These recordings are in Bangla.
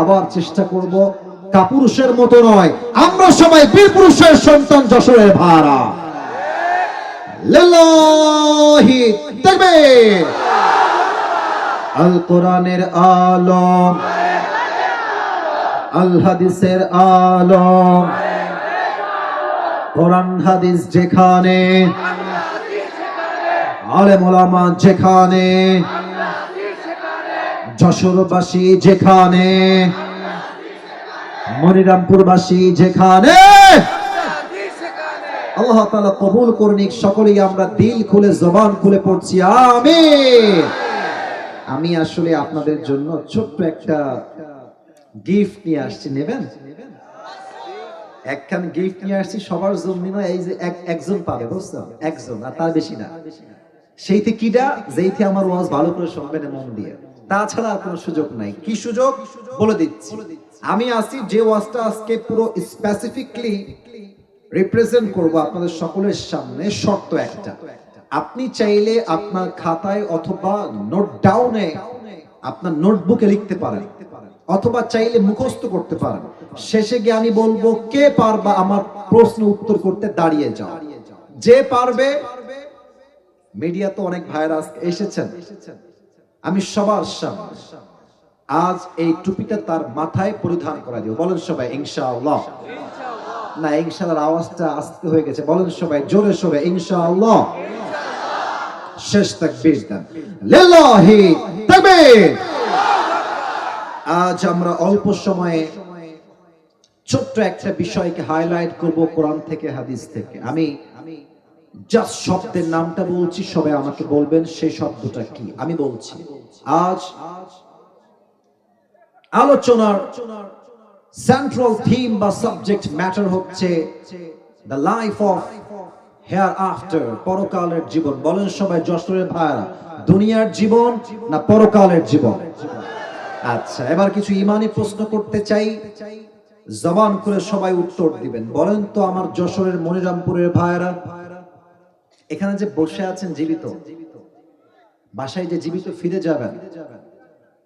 আবার চেষ্টা করব। কাপুরুষের মতো নয়। আমরা সবাই বীর পুরুষের সন্তান যশোরের ভাড়া। লিল্লাহি আল কোরআনের আলম আল আলম। কোরআন হাদিস যেখানে, আলেম ওলামা যেখানে, যশোরবাসী যেখানে, মনিরামপুরবাসী যেখানে। আল্লাহ তালা কবুল করুন, সকলেই আমরা দিল খুলে, জবান খুলে পড়ছি। আমি আমি আসলে আপনাদের জন্য ছোট্ট একটা গিফট নিয়ে আসছি, নেবেন? একখান গিফট নিয়ে আসছি, সবার জন্য নয় এই যে একজন পাবে, বুঝছ? একজন, আর তার বেশি না। সেইতে কিডা? যেইতে আমার ওয়াজ ভালো করে শুনবেন মন দিয়ে। তাছাড়া কোনো সুযোগ নাই। কি সুযোগ? বলে দিচ্ছি। আমি আছি যে ওয়াজটা আজকে পুরো স্পেসিফিকলি রিপ্রেজেন্ট করব আপনাদের সকলের সামনে, শর্ত একটা। আপনি চাইলে আপনার খাতায় অথবা নোট ডাউনে আপনার নোটবুকে লিখতে পারেন। অথবা চাইলে মুখস্থ করতে পারেন। শেষে গিয়ে আমি বলব, কে পারবা আমার প্রশ্ন উত্তর করতে দাঁড়িয়ে যাও। যে পারবে মিডিয়া তো অনেক ভাইরাস এসেছেন। আমি সবার সামনে আজ এই টুপিটা তার মাথায় পরিধান করা দিব। বলেন সবাই, ইনশাআল্লাহ। না, ইনশাআল্লাহর আওয়াজটা আস্তে হয়ে গেছে। বলেন সবাই, জোরে সবাই, ইনশাআল্লাহ। শেষ তাকবীর দেন। লিল্লাহি তাকবীর। আজ আমরা অল্প সময়ে ছোট্ট একটা বিষয়কে হাইলাইট করব কোরআন থেকে, হাদিস থেকে। আমি জাস্ট শব্দের নামটা বলছি, সবাই আমাকে বলবেন সেই শব্দটা কি? আমি বলছি, আজ আলোচনার সেন্ট্রাল থিম বা সাবজেক্ট ম্যাটার হচ্ছে the life of hair after পরকালের জীবন। বলেন সবাই, যশোরের ভাইরা দুনিয়ার জীবন না পরকালের জীবন? আচ্ছা এবার কিছু ইমানি প্রশ্ন করতে চাই। জবান করে সবাই উত্তর দিবেন। বলেন তো আমার যশোরের মনিরামপুরের ভাইরা এখানে যে বসে আছেন জীবিত, বাসায় যে জীবিত ফিরে যাবেন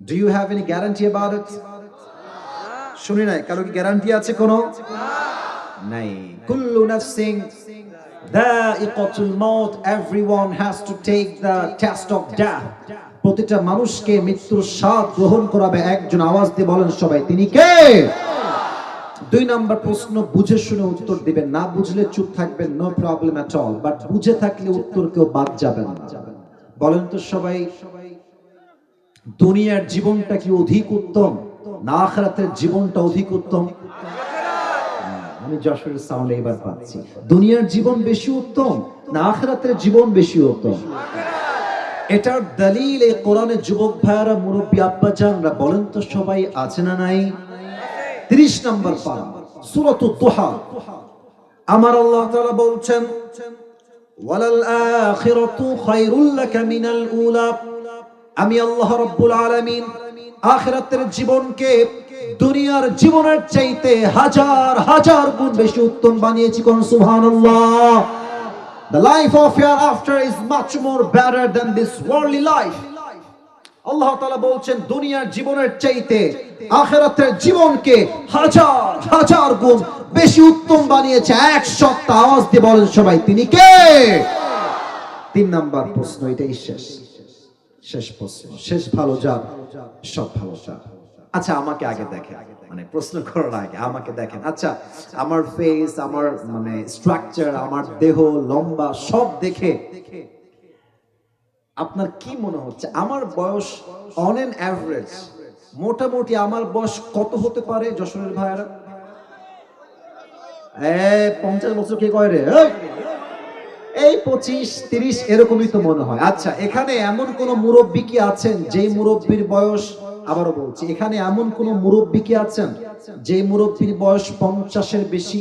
do you have any guarantee about it শুনি নাই, কারও কি গ্যারান্টি আছে কোনো? নাই। কুল্লু নাফসিং দাইকাতুল মাউত everyone has to take the test of death প্রতিটা মানুষকে মৃত্যুর স্বাদ গ্রহণ করাবে। একজন আওয়াজ দিয়ে বলেন সবাই, তিনি কে? দুই নাম্বার প্রশ্ন, বুঝে শুনে উত্তর দিবেন। না বুঝলে চুপ থাকবেন no problem at all but বুঝে থাকলে উত্তর কেউ বাদ যাবেন না। বলেন তো সবাই, দুনিয়ার জীবনটা কি অধিক উত্তম? না আখরাতের জীবনটা অধিক উত্তম? আমি যশোরের সাউন্ড এবার পাচ্ছি। দুনিয়ার জীবন বেশি উত্তম, না আখরাতের জীবন বেশি উত্তম? এটার দলিল এই কোরআনে যুবক ভাইয়ারা, মুরব্বী আব্বা জানরা, বলেন তো সবাই আছে না নাই? তিরিশ নম্বর পারা সুরত দোহা আমার আল্লাহ তাআলা বলছেন আমি আল্লাহ রাব্বুল আলামিন আখিরাতের জীবনকে দুনিয়ার জীবনের চাইতে হাজার হাজার গুণ বেশি উত্তম বানিয়েছি কোন? সুবহানাল্লাহ। The life of hereafter is much more better than this worldly life. আল্লাহ তাআলা বলছেন, দুনিয়ার জীবনের চাইতে আখেরাতের জীবনকে হাজার হাজার গুণ বেশি উত্তম বানিয়েছে। এক সপ্তাহ আওয়াজ দিয়ে বলেন সবাই, তিনি কে? তিন নাম্বার প্রশ্ন, এটাই শেষ। শেষ প্রশ্ন। শেষ ভালো যাক, সব ভালো যাক। আচ্ছা আমাকে আগে দেখেন। মানে প্রশ্ন করার আগে আমাকে দেখেন। আচ্ছা আমার ফেস আমার মানে স্ট্রাকচার আমার দেহ, লম্বা সব দেখে আপনার কি মনে হচ্ছে? আমার বয়স অন এন অ্যাভারেজ মোটামুটি আমার বয়স কত হতে পারে, যশোরের ভাইয়ারা? পঞ্চাশ বছর কে কয় রে! এই পঁচিশ, তিরিশ এরকমই তো মনে হয়। আচ্ছা এখানে এমন কোন মুরব্বী কি আছেন যে মুরব্বীর বয়স আবারও বলছি এখানে এমন কোন মুরব্বী কি আছেন যে মুরব্বীর বয়স পঞ্চাশের বেশি?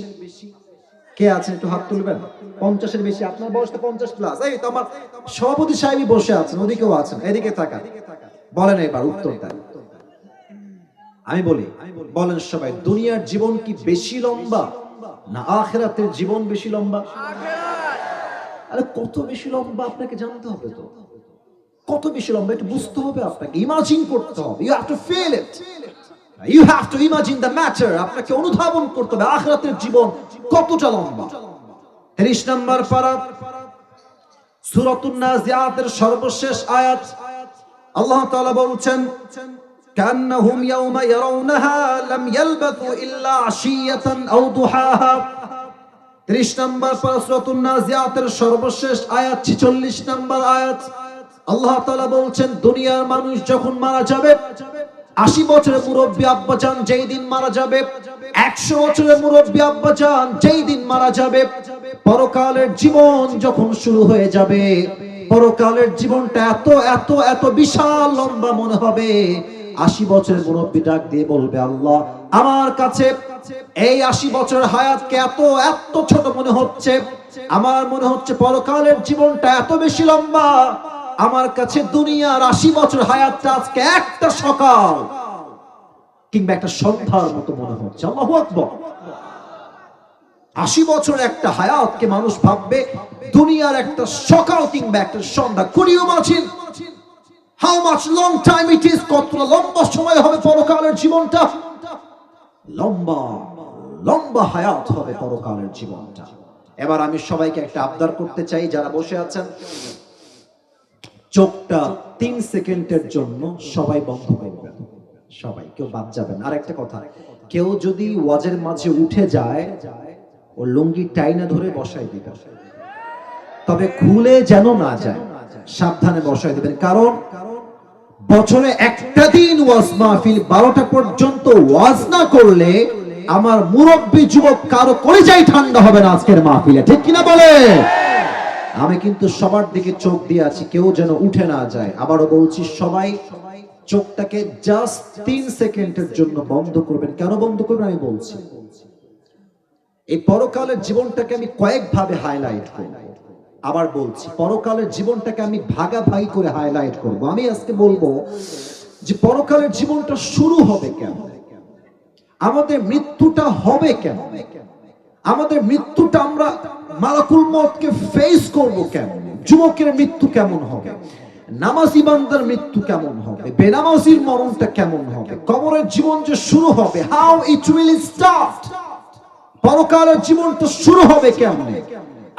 কে আছেন একটু হাত তুলবেন? পঞ্চাশের বেশি আপনার বয়স তো পঞ্চাশ প্লাস এই তো আমার সভাপতি সাহেবই বসে আছেন ওদিকেও আছেন এদিকে থাকা বলেন এবার উত্তর দেন। আমি বলি বলেন সবাই দুনিয়ার জীবন কি বেশি লম্বা না আখেরাতের জীবন বেশি লম্বা? আরে কত বেশি লম্বা আপনাকে জানতে হবে তো। কত বেশি লম্বা একটু বুঝতে হবে আপনাকে ইমাজিন করতে হবে you have to feel it you have to imagine the matter আপনাকে অনুধাবন করতে হবে আখরাতের জীবন কতটা লম্বা তিরিশ নম্বর পারা সূরাতুন নাজিয়াতের সর্বশেষ আয়াত আল্লাহ তাআলা বলছেন كأنهم يوم يرونها لم يلبثوا إلا عشية أو ضحاها ত্রিশ নম্বর সূরাতুন নাজিয়াতের সর্বশেষ আয়াত 46 নম্বর আয়াত আল্লাহ তাআলা বলছেন, দুনিয়ার মানুষ যখন মারা যাবে, আশি বছরের মুরব্বী আব্বাজান যেই দিন মারা যাবে, একশো বছরের মুরব্বী আব্বাজান যেই দিন মারা যাবে, পরকালের জীবন যখন শুরু হয়ে যাবে, পরকালের জীবনটা এত এত এত বিশাল লম্বা মনে হবে। আশি বছরের মুরব্বী ডাক দিয়ে বলবে, আল্লাহ, আমার কাছে এই আশি বছর হায়াতকে এত এত ছোট মনে হচ্ছে। আমার মনে হচ্ছে পরকালের জীবনটা এত বেশি লম্বা। আমার কাছে দুনিয়ার আশি বছর হায়াতটা আজকে একটা সকাল কিংবা একটা সন্ধ্যার মতো মনে হচ্ছে। আল্লাহু আকবার। আশি বছর একটা হায়াতকে মানুষ ভাববে, দুনিয়ার একটা সকাল কিংবা একটা সন্ধ্যা। Could you imagine how much long time it is কত লম্বা সময় হবে পরকালের জীবনটা? লম্বা লম্বা হায়াত হবে পরকালের জীবনটা। এবার আমি সবাইকে একটা আবদার করতে চাই, যারা বসে আছেন। চোখটা তিন সেকেন্ডের জন্য সবাই বন্ধ করবেন সবাই, কেউ বাদ যাবেন আর একটা কথা, কেউ যদি ওয়াজের মাঝে উঠে যায়, ও লুঙ্গি টাইনা ধরে বসাই দিবেন তবে খুলে যেন না যায়, সাবধানে বসাই দিবেন। কারণ বছরে একটা দিন ওয়াজ মাহফিল বারোটা পর্যন্ত ওয়াজ না করলে আমার মুরব্বী যুবক কারও কলিজাই ঠান্ডা হবে না আজকের মাহফিলে। ঠিক কিনা বলে? আমি কিন্তু সবার দিকে চোখ দিয়ে আছি, কেউ যেন উঠে না যায়। আবারও বলছি, সবাই চোখটাকে জাস্ট তিন সেকেন্ডের জন্য বন্ধ করবেন। কেন বন্ধ করবেন আমি বলছি। এই পরকালের জীবনটাকে আমি কয়েক ভাবে হাইলাইট করব। আবার বলছি, পরকালের জীবনটাকে আমি ভাগাভাগি করে হাইলাইট করব। আমি আজকে বলব যে পরকালের জীবনটা শুরু হবে কেন? আমাদের মৃত্যুটা হবে কেন? আমাদের মৃত্যুটা আমরা মালাকুল মতকে ফেস করব কেমন? যুবকের মৃত্যু কেমন হবে? নামাজি বান্দার মৃত্যু কেমন হবে? বেনামাজির মরণটা কেমন হবে? কবরের জীবন যে শুরু হবে হাউ ইট উইল স্টার্ট পরকালের শুরু হবে কেমনে?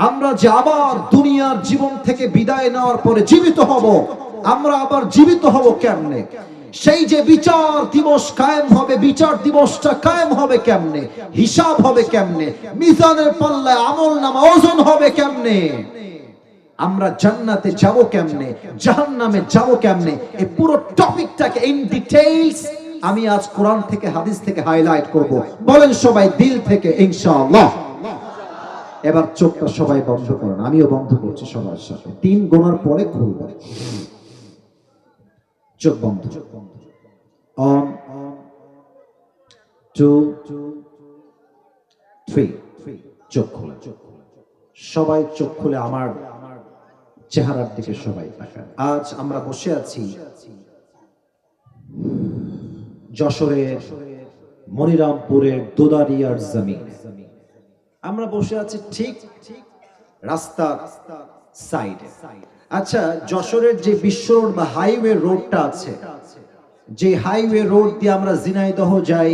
আমরা যে আবার দুনিয়ার জীবন থেকে বিদায় নেওয়ার পরে জীবিত হব, আমরা আবার জীবিত হব কেমনে? সেই যে বিচার দিবস কায়েম হবে, বিচার দিবসটা কায়েম হবে কেমনে? হিসাব হবে কেমনে? মিজানের পাল্লায় আমল নামা ওজন হবে কেমনে? আমরা জান্নাতে যাব কেমনে? জাহান্নামে যাব কেমনে? এই পুরো টপিকটাকে ইন ডিটেইলস আমি আজ কোরআন থেকে, হাদিস থেকে হাইলাইট করব। বলেন সবাই দিল থেকে, ইনশাআল্লাহ। এবার চোখটা সবাই বন্ধ করেন। আমিও বন্ধ করছি সবার সাথে। তিন গোনার পরে খুলবেন চোখ বন্ধ। অন টু থ্রি চোখ খোলা। সবাই চোখ খুলে আমার চেহারার দিকে সবাই আজ আমরা বসে আছি মনিরামপুরের দোদারিয়ার জমিন। আমরা বসে আছি ঠিক রাস্তার সাইডে আচ্ছা যশোরের যে বিশ্ব রোড বা হাইওয়ে রোডটা আছে, যে হাইওয়ে রোড দিয়ে আমরা জিনাইদহ যাই,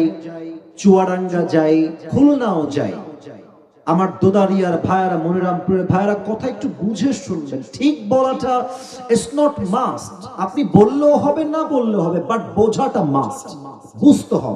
চুয়াডাঙ্গা যাই, খুলনাও যাই, আমার দোদারিয়ার ভাইয়ারা, মনিরামপুরের ভাইয়ারা কথা একটু বুঝে শুনবেন। ঠিক বলাটা ইটস নট মাস্ট আপনি বললেও হবে, না বললেও হবে বাট বোঝাটা মাস্ট বুঝতে হবে।